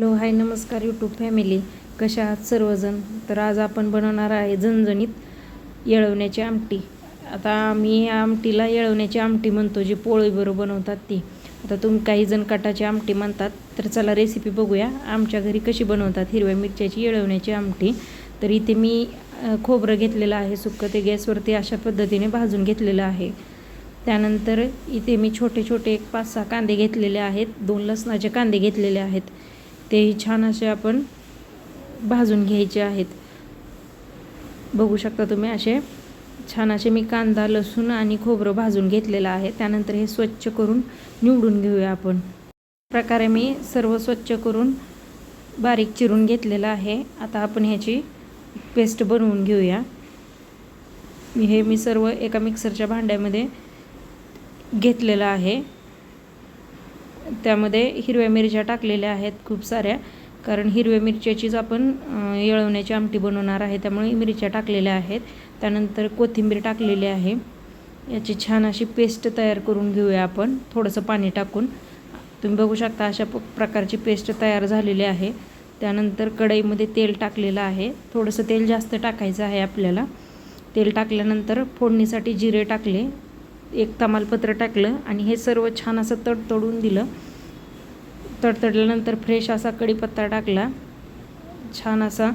Hello hi नमस्कार YouTube family कशा आहात सर्वजण? तर आज आपण बनवणार आहे झणझणीत येळवण्याची आमटी. आता मी या आमटीला येळवण्याची आमटी म्हणतो जी पोळीबरोबर बनवतात ती. आता तुम्ही काही जण कटाची आमटी म्हणतात तर चला रेसिपी बघूया. आमच्या घरी कशी बनवतात हिरव्या मिरच्याची येळवण्याची आमटी. तर इथे मी खोबरं घेतलेलं आहे सुक्कं ते गॅसवरती अशा पद्धतीने भाजून घेतलेलं आहे. त्यानंतर इथे मी छोटे छोटे एक पाच सहा कांदे घेतलेले आहेत. दोन लसणाचे कांदे घेतलेले आहेत. तेही छान असे आपण भाजून घ्यायचे आहेत. बघू शकता तुम्ही असे छान असे मी कांदा लसूण आणि खोबरं भाजून घेतलेलं आहे. त्यानंतर हे स्वच्छ करून निवडून घेऊया आपण. प्रकारे मी सर्व स्वच्छ करून बारीक चिरून घेतलेलं आहे. आता आपण ह्याची पेस्ट बनवून घेऊया. मी हे मी सर्व एका मिक्सरच्या भांड्यामध्ये घेतलेलं आहे. त्यामध्ये हिरव्या मिरच्या टाकलेल्या आहेत खूप साऱ्या. कारण हिरव्या मिरच्याचीच आपण येळवण्याची आमटी बनवणार आहे त्यामुळे मिरच्या टाकलेल्या आहेत. त्यानंतर कोथिंबीर टाकलेली आहे. याची छान अशी पेस्ट तयार करून घेऊया आपण थोडंसं पाणी टाकून. तुम्ही बघू शकता अशा प प्रकारची पेस्ट तयार झालेली आहे. त्यानंतर कढईमध्ये तेल टाकलेलं आहे. थोडंसं तेल जास्त टाकायचं आहे आपल्याला. तेल टाकल्यानंतर फोडणीसाठी जिरे टाकले. एक तमालपत्र टाकलं आणि हे सर्व छान असं तडतडून दिलं. तडतडल्यानंतर फ्रेश असा कढीपत्ता टाकला. छान असा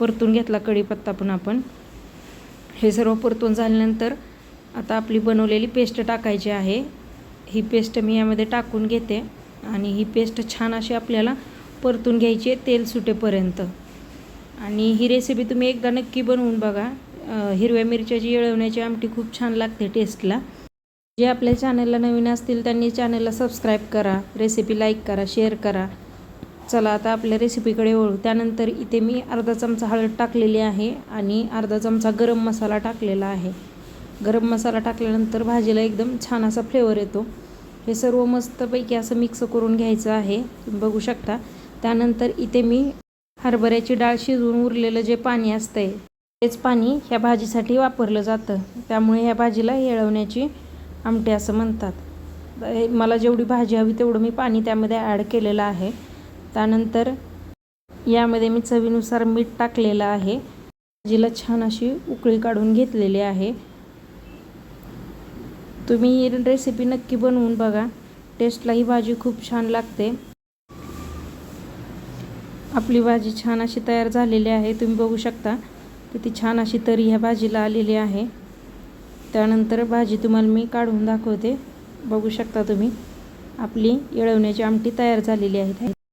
परतून घेतला कढीपत्ता पण आपण. हे सर्व परतून झाल्यानंतर आता आपली बनवलेली पेस्ट टाकायची आहे. ही पेस्ट मी यामध्ये टाकून घेते आणि ही पेस्ट छान अशी आपल्याला परतून घ्यायची आहे तेल सुटेपर्यंत. आणि ही रेसिपी तुम्ही एकदा नक्की बनवून बघा. हिरव्या मिरच्याची येळवण्याची आमटी खूप छान लागते टेस्टला जे आपल्या चॅनलला नवीन असतील त्यांनी चॅनलला सबस्क्राईब करा रेसिपी लाईक करा शेअर करा. चला आता आपल्या रेसिपीकडे वळू. त्यानंतर इथे मी अर्धा चमचा हळद टाकलेली आहे आणि अर्धा चमचा गरम मसाला टाकलेला आहे. गरम मसाला टाकल्यानंतर भाजीला एकदम छान असा फ्लेवर येतो. हे सर्व मस्तपैकी असं मिक्स करून घ्यायचं आहे. तुम्ही बघू शकता. त्यानंतर इथे मी हरभऱ्याची डाळ शिजवून उरलेलं जे पाणी असतंय तेच पाणी ह्या भाजीसाठी वापरलं जातं. त्यामुळे ह्या भाजीला येळवण्याची आमटे असं म्हणतात. मला जेवढी भाजी हवी तेवढं मी पाणी त्यामध्ये ॲड केलेलं आहे. त्यानंतर यामध्ये मी चवीनुसार मीठ टाकलेलं आहे. भाजीला छान अशी उकळी काढून घेतलेली आहे. तुम्ही ही रेसिपी नक्की बनवून बघा. टेस्टला ही भाजी खूप छान लागते. आपली भाजी छान अशी तयार झालेली आहे. तुम्ही बघू शकता. किती छान अशी तरी ह्या भाजीला आलेली आहे. त्यानंतर भाजी तुम्हाला मी काढून दाखवते. बघू शकता तुम्ही. आपली येळवण्याची आमटी तयार झालेली आहे.